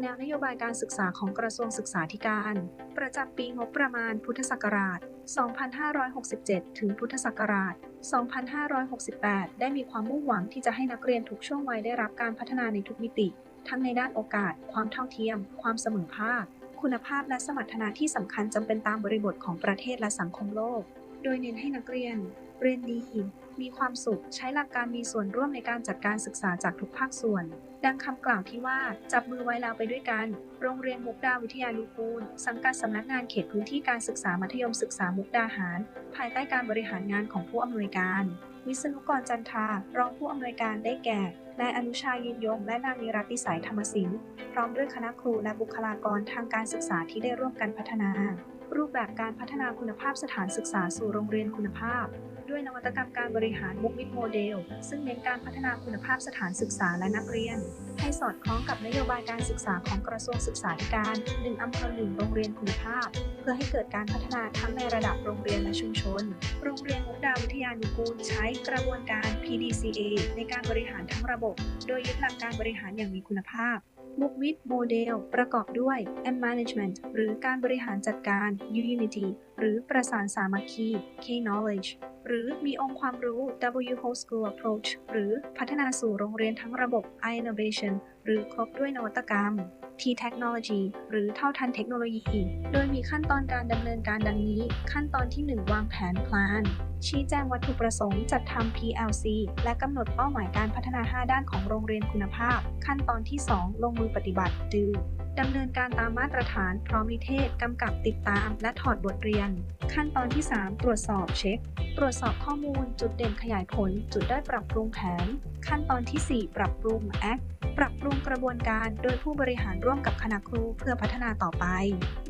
แนวนโยบายการศึกษาของกระทรวงศึกษาธิการ ประจำปีงบประมาณพุทธศักราช 2567 ถึงพุทธศักราช 2568 ได้มีความมุ่งหวังที่จะให้นักเรียนทุกช่วงวัยได้รับการพัฒนาในทุกมิติ ทั้งในด้านโอกาส ความเท่าเทียม ความเสมอภาค คุณภาพและสมรรถนะที่สำคัญจำเป็นตามบริบทของประเทศและสังคมโลก โดยเน้นให้นักเรียน เรียนดี มีความสุข ใช้หลักการมีส่วนร่วมในการจัดการศึกษาจากทุกภาคส่วน ดังคำกล่าวที่ว่า จับมือไว้แล้วไปด้วยกัน โรงเรียนมุกดาวิทยานุกูล สังกัดสำนักงานเขตพื้นที่การศึกษามัธยมศึกษามุกดาหาร ภายใต้การบริหารงานของผู้อำนวยการ วิษณุกรจันทรารองผู้อำนวยการได้แก่นายอนุชายินยง และนางนิรัติสายธรรมศิลป์พร้อมด้วยคณะครูและบุคลากรทางการศึกษาที่ได้ร่วมกันพัฒนา รูปแบบการพัฒนาคุณภาพสถานศึกษาสู่โรงเรียนคุณภาพ ด้วยนวัตกรรมการบริหารมุกวิทโมเดล ซึ่งเน้นการพัฒนาคุณภาพสถานศึกษาและนักเรียน ให้สอดคล้องกับนโยบายการศึกษาของกระทรวงศึกษาธิการหนึ่งอำเภอหนึ่งโรงเรียนคุณภาพ เพื่อให้เกิดการพัฒนาทั้งในระดับโรงเรียนและชุมชน โรงเรียนมุกดาวิทยานุกูลใช้กระบวนการ PDCA ในการบริหารทั้งระบบ โดยยึดหลักการบริหารอย่างมีคุณภาพ บุกวิดโมเดลประกอบด้วย M Management หรือการบริหารจัดการ Unity หรือประสานสามัคคี K Knowledge หรือมีองค์ความรู้ W Whole School Approach หรือพัฒนาสู่โรงเรียนทั้งระบบ I Innovation หรือครบด้วยนวัตกรรม T Technology หรือเท่าทันเทคโนโลยี โดยมีขั้นตอนการดำเนินการดังนี้ ขั้นตอนที่ 1 วางแผน plan ชี้แจงวัตถุประสงค์จัดทำ PLC และกำหนดเป้าหมายการพัฒนา 5 ด้านของโรงเรียนคุณภาพ ขั้นตอนที่ 2 ลงมือปฏิบัติ do ดำเนินการตามมาตรฐานพร้อมนิเทศกำกับติดตาม และถอดบทเรียน ขั้นตอนที่ 3 ตรวจสอบเช็ค ตรวจสอบข้อมูล จุดเด่นขยายผล จุดได้อยปรับปรุงแผน ขั้นตอนที่ 4 ปรับปรุง act ปรับปรุงกระบวนการโดยผู้บริหารร่วมกับคณะครูเพื่อพัฒนาต่อไป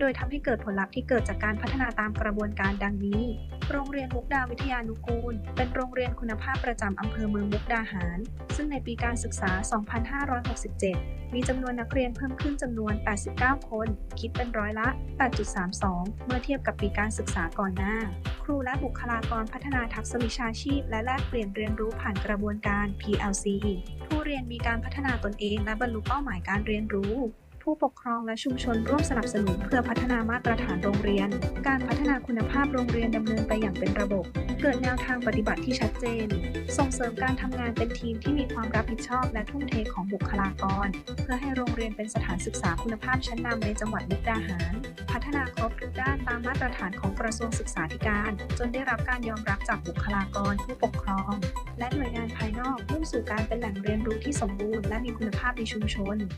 โดยทำให้เกิดผลลัพธ์ที่เกิดจากการพัฒนาตามกระบวนการดังนี้โรงเรียนมุกดาวิทยานุกูล เป็นโรงเรียนคุณภาพประจำอำเภอเมืองมุกดาหาร ซึ่งในปีการศึกษา 2567 มีจำนวนนักเรียนเพิ่มขึ้นจำนวน 89 คน คิดเป็นร้อยละ 8.32 เมื่อเทียบกับปีการศึกษาก่อนหน้า ครูและบุคลากรพัฒนาทักษะวิชาชีพ และแลกเปลี่ยนเรียนรู้ผ่านกระบวนการ PLC ผู้เรียนมีการพัฒนาตนเองและบรรลุเป้าหมายการเรียนรู้ ผู้ปกครองและชุมชนร่วมสนับสนุนเพื่อพัฒนามาตรฐานโรงเรียน การพัฒนาคุณภาพโรงเรียนดำเนินไปอย่างเป็นระบบ เกิดแนวทางปฏิบัติที่ชัดเจน ส่งเสริมการทำงานเป็นทีมที่มีความรับผิดชอบและทุ่มเทของบุคลากร เพื่อให้โรงเรียนเป็นสถานศึกษาคุณภาพชั้นนำในจังหวัดมุกดาหาร พัฒนาครบทุกด้านตามมาตรฐานของกระทรวงศึกษาธิการ จนได้รับการยอมรับจากบุคลากร ผู้ปกครอง และหน่วยงานภายนอกมุ่งสู่การเป็นแหล่งเรียนรู้ที่สมบูรณ์และมีคุณภาพในชุมชน